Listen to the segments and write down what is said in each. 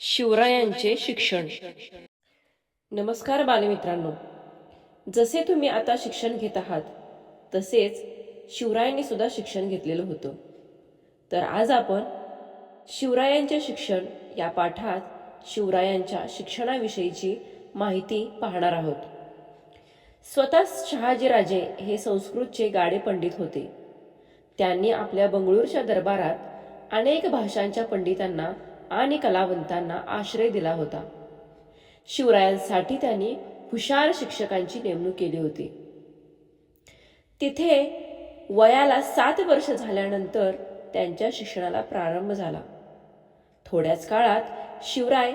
शिवरायांचे शिक्षण. नमस्कार बालमित्रांनो. जसे तुम्ही आता शिक्षण घेत आहात तसेच शिवरायांनी सुद्धा शिक्षण घेतलेलं होतं. तर आज आपण शिवरायांचे शिक्षण या पाठात शिवरायांच्या शिक्षणाविषयीची माहिती पाहणार आहोत. स्वतः शहाजीराजे हे संस्कृतचे गाडे पंडित होते. त्यांनी आपल्या बंगळूरच्या दरबारात अनेक भाषांच्या पंडितांना आणि कलावंतांना आश्रय दिला होता. शिवरायांसाठी त्यांनी हुशार शिक्षकांची नेमणूक केली होती. तिथे वयाला सात वर्ष झाल्यानंतर त्यांच्या शिक्षणाला प्रारंभ झाला. थोड्याच काळात शिवराय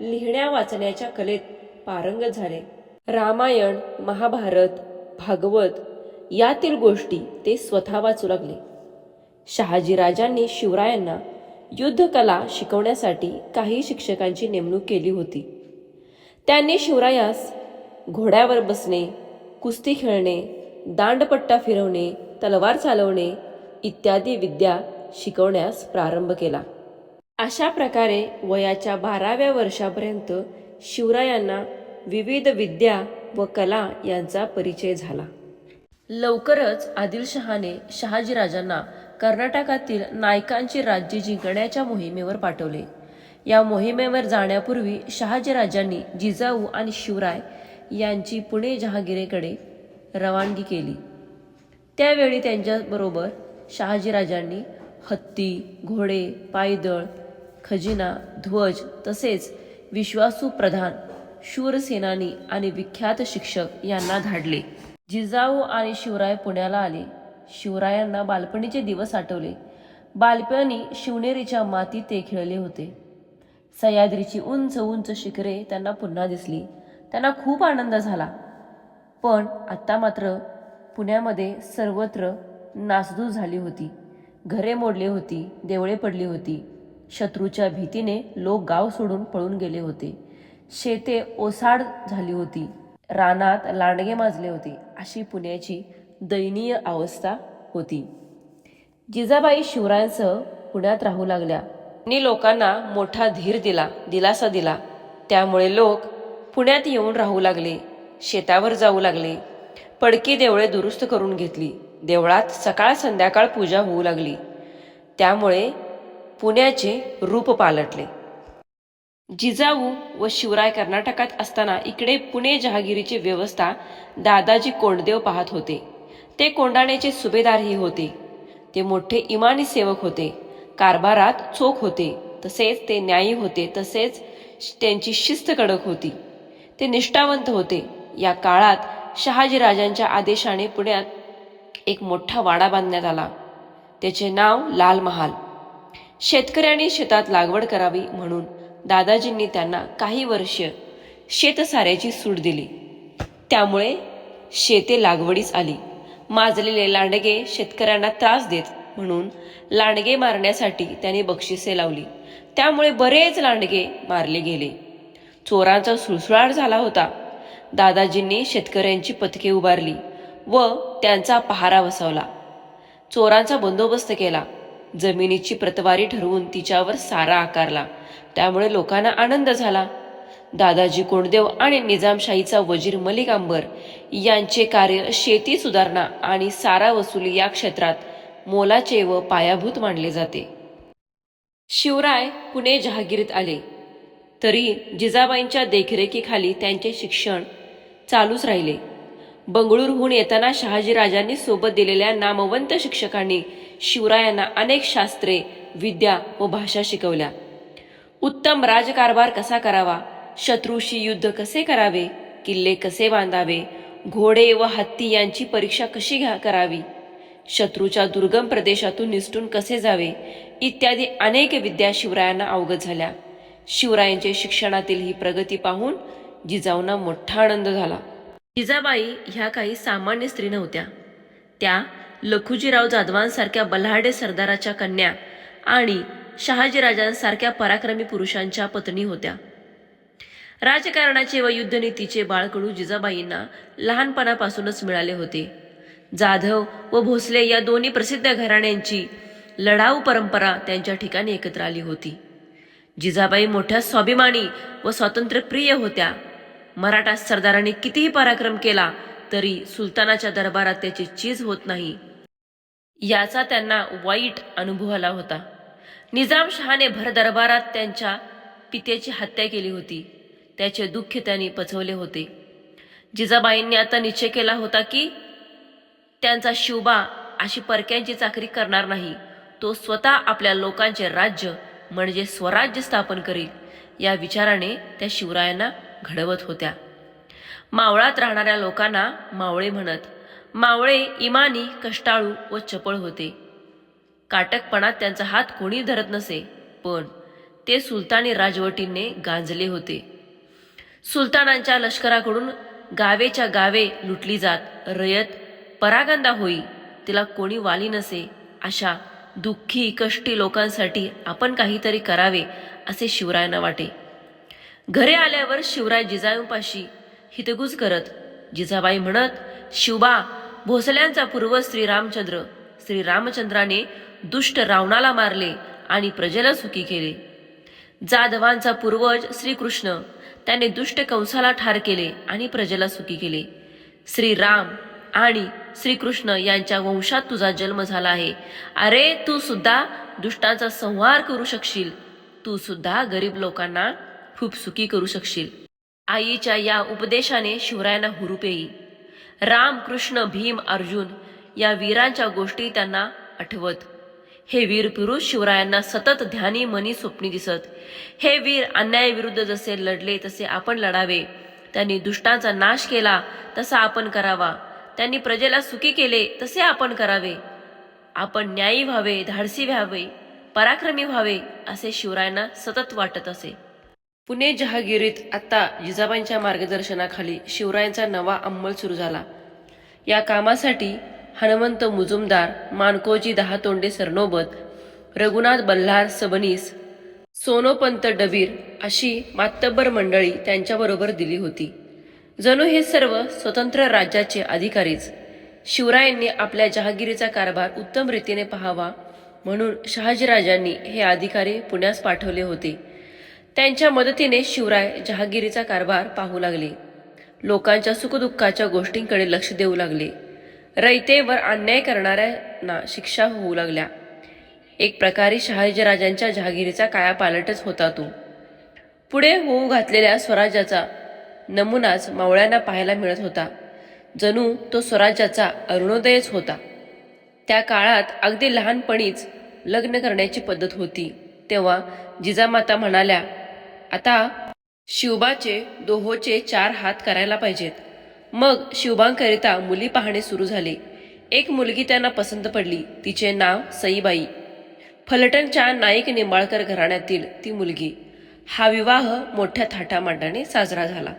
लिहिण्या वाचण्याच्या कलेत पारंगत झाले. रामायण महाभारत भागवत यातील गोष्टी ते स्वतः वाचू लागले. शहाजीराजांनी शिवरायांना युद्धकला शिकवण्यासाठी काही शिक्षकांची नेमणूक केली होती. त्यांनी शिवरायास घोड्यावर बसणे कुस्ती खेळणे दांडपट्टा फिरवणे तलवार चालवणे इत्यादी विद्या शिकवण्यास प्रारंभ केला. अशा प्रकारे वयाच्या बाराव्या वर्षापर्यंत शिवरायांना विविध विद्या व कला यांचा परिचय झाला. लवकरच आदिलशहाने शहाजीराजांना कर्नाटकातील नायकांची राज्य जिंकण्याच्या मोहिमेवर पाठवले. या मोहिमेवर जाण्यापूर्वी शहाजीराजांनी जिजाऊ आणि शिवराय यांची पुणे जहागिरीकडे रवानगी केली. त्यावेळी त्यांच्याबरोबर शहाजीराजांनी हत्ती घोडे पायदळ खजिना ध्वज तसेच विश्वासू प्रधान शूरसेनानी आणि विख्यात शिक्षक यांना धाडले. जिजाऊ आणि शिवराय पुण्याला आले. शिवरायांना बालपणीचे दिवस आठवले. बालपणी शिवनेरीच्या मातीत ते खेळले होते. सह्याद्रीची उंच उंच शिखरे त्यांना पुन्हा दिसली. त्यांना खूप आनंद झाला. पण आत्ता मात्र पुण्यामध्ये सर्वत्र नासधूस झाली होती. घरे मोडली होती देवळे पडली होती. शत्रूच्या भीतीने लोक गाव सोडून पळून गेले होते. शेते ओसाड झाली होती. रानात लांडगे माजले होते. अशी पुण्याची दयनीय अवस्था होती. जिजाबाई शिवरायांसह पुण्यात राहू लागल्या. त्यांनी लोकांना मोठा धीर दिला दिलासा दिला. त्यामुळे लोक पुण्यात येऊन राहू लागले शेतावर जाऊ लागले. पडकी देवळे दुरुस्त करून घेतली. देवळात सकाळ संध्याकाळ पूजा होऊ लागली. त्यामुळे पुण्याचे रूप पालटले. जिजाऊ व शिवराय कर्नाटकात असताना इकडे पुणे जहागिरीची व्यवस्था दादाजी कोंडदेव पाहत होते. ते कोंडाण्याचे सुभेदारही होते. ते मोठे इमानी सेवक होते. कारभारात चोख होते. तसेच ते न्यायी होते. तसेच त्यांची शिस्त कडक होती. ते निष्ठावंत होते. या काळात शहाजीराजांच्या आदेशाने पुण्यात एक मोठा वाडा बांधण्यात आला. त्याचे नाव लाल महाल. शेतकऱ्यांनी शेतात लागवड करावी म्हणून दादाजींनी त्यांना काही वर्ष शेतसाऱ्याची सूट दिली. त्यामुळे शेते लागवडीस आली. माजलेले लांडगे शेतकऱ्यांना त्रास देत म्हणून लांडगे मारण्यासाठी त्यांनी बक्षिसे लावली. त्यामुळे बरेच लांडगे मारले गेले. चोरांचा सुळसुळाट झाला होता. दादाजींनी शेतकऱ्यांची पथके उभारली व त्यांचा पहारा बसवला चोरांचा बंदोबस्त केला. जमिनीची प्रतवारी ठरवून तिच्यावर सारा आकारला. त्यामुळे लोकांना आनंद झाला. दादाजी कोंडदेव आणि निजामशाहीचा वजीर मलिक अंबर यांचे कार्य शेती सुधारणा आणि सारा वसुली या क्षेत्रात मोलाचे व पायाभूत मानले जाते. शिवराय पुणे जहागिरीत आले. तरी जिजाबाईंच्या देखरेखीखाली त्यांचे शिक्षण चालूच राहिले. बंगळूरहून येताना शहाजीराजांनी सोबत दिलेल्या नामवंत शिक्षकांनी शिवरायांना अनेक शास्त्रे विद्या व भाषा शिकवल्या. उत्तम राजकारभार कसा करावा? शत्रूशी युद्ध कसे करावे किल्ले कसे बांधावे घोडे व हत्ती यांची परीक्षा कशी घ्या करावी? शत्रूच्या दुर्गम प्रदेशातून निसटून कसे जावे? इत्यादी अनेक विद्या शिवरायांना अवगत झाल्या. शिवरायांचे शिक्षणातील ही प्रगती पाहून जिजाऊंना मोठा आनंद झाला. जिजाबाई ह्या काही सामान्य स्त्री नव्हत्या. त्या लखुजीराव जाधवांसारख्या बल्हाडे सरदाराच्या कन्या आणि शहाजीराजांसारख्या पराक्रमी पुरुषांच्या पत्नी होत्या. राजकारणाचे व युद्धनीतीचे बाळकडू जिजाबाईंना लहानपणापासूनच मिळाले होते. जाधव व भोसले या दोन्ही प्रसिद्ध घराण्यांची लढाऊ परंपरा त्यांच्या ठिकाणी एकत्र आली होती. जिजाबाई मोठ्या स्वाभिमानी व स्वातंत्र्यप्रिय होत्या. मराठा सरदारांनी कितीही पराक्रम केला तरी सुलतानाच्या दरबारात त्याची चीज होत नाही. याचा त्यांना वाईट अनुभव आला होता. निजामशहाने भर दरबारात त्यांच्या पित्याची हत्या केली होती. त्याचे दुःख त्यांनी पचवले होते. जिजाबाईंनी आता निश्चय केला होता की त्यांचा शिवबा अशी परक्यांची चाकरी करणार नाही. तो स्वतः आपल्या लोकांचे राज्य म्हणजे स्वराज्य स्थापन करील या विचाराने त्या शिवरायांना घडवत होत्या. मावळात राहणाऱ्या लोकांना मावळे म्हणत मावळे इमानी कष्टाळू व चपळ होते. काटकपणात त्यांचा हात कोणी धरत नसे पण ते सुलतानी राजवटींनी गांजले होते. सुलतानांच्या लष्कराकडून गावेच्या गावे लुटली जात. रयत परागंदा होई तिला कोणी वाली नसे अशा दुःखी कष्टी लोकांसाठी आपण काहीतरी करावे असे शिवरायांना वाटे. घरी आल्यावर शिवराय जिजाऊपाशी हितगुज करत जिजाबाई म्हणत शिवबा भोसल्यांचा पूर्वज श्रीरामचंद्र श्रीरामचंद्राने दुष्ट रावणाला मारले आणि प्रजेला सुखी केले. जाधवांचा पूर्वज श्रीकृष्ण. त्याने दुष्ट कंसाला ठार केले आणि प्रजेला सुखी केले. श्रीराम आणि श्रीकृष्ण यांच्या वंशात तुझा जन्म झाला आहे. अरे तू सुद्धा दुष्टांचा संहार करू शकशील. तू सुद्धा गरीब लोकांना खूप सुखी करू शकशील. आईच्या या उपदेशाने शिवरायांना हुरूप येई. राम कृष्ण भीम अर्जुन या वीरांच्या गोष्टी त्यांना आठवत. हे वीर पुरुष शिवरायांना सतत ध्यानी मनी स्वप्नी दिसत. हे वीर अन्यायाविरुद्ध जसे लढले तसे आपण लढावे. त्यांनी दुष्टांचा नाश केला तसा आपण करावा. त्यांनी प्रजेला सुखी केले तसे आपण करावे. आपण न्यायी व्हावे धाडसी व्हावे पराक्रमी व्हावे असे शिवरायांना सतत वाटत असे. पुणे जहागिरीत आता जिजाबाईंच्या मार्गदर्शनाखाली शिवरायांचा नवा अंमल सुरू झाला. या कामासाठी हनुमंत मुजुमदार मानकोजी दहातोंडे सरनोबत रघुनाथ बल्हार सबनीस सोनोपंत डबीर अशी मातब्बर मंडळी त्यांच्याबरोबर दिली होती. जणू हे सर्व स्वतंत्र राज्याचे अधिकारीच. शिवरायांनी आपल्या जहागिरीचा कारभार उत्तम रीतीने पाहावा म्हणून शहाजीराजांनी हे अधिकारी पुण्यास पाठवले होते. त्यांच्या मदतीने शिवराय जहागिरीचा कारभार पाहू लागले. लोकांच्या सुखदुःखाच्या गोष्टींकडे लक्ष देऊ लागले. रयतेवर अन्याय करणाऱ्यांना शिक्षा होऊ लागल्या. एक प्रकारे शहाजीराजांच्या जहागिरीचा कायापालटच होता तो. पुढे होऊ घातलेल्या स्वराज्याचा नमुनाच मावळ्यांना पाहायला मिळत होता. जणू तो स्वराज्याचा अरुणोदयच होता. त्या काळात अगदी लहानपणीच लग्न करण्याची पद्धत होती. तेव्हा जिजामाता म्हणाल्या आता शिवबाचे दोहोचे चार हात करायला पाहिजेत. मग शिवबांकरिता मुली पाहणे सुरू झाले. एक मुलगी त्यांना पसंत पडली. तिचे नाव सईबाई. फलटणच्या नाईक निंबाळकर घराण्यातील ती मुलगी. हा विवाह मोठ्या थाटामाटाने साजरा झाला.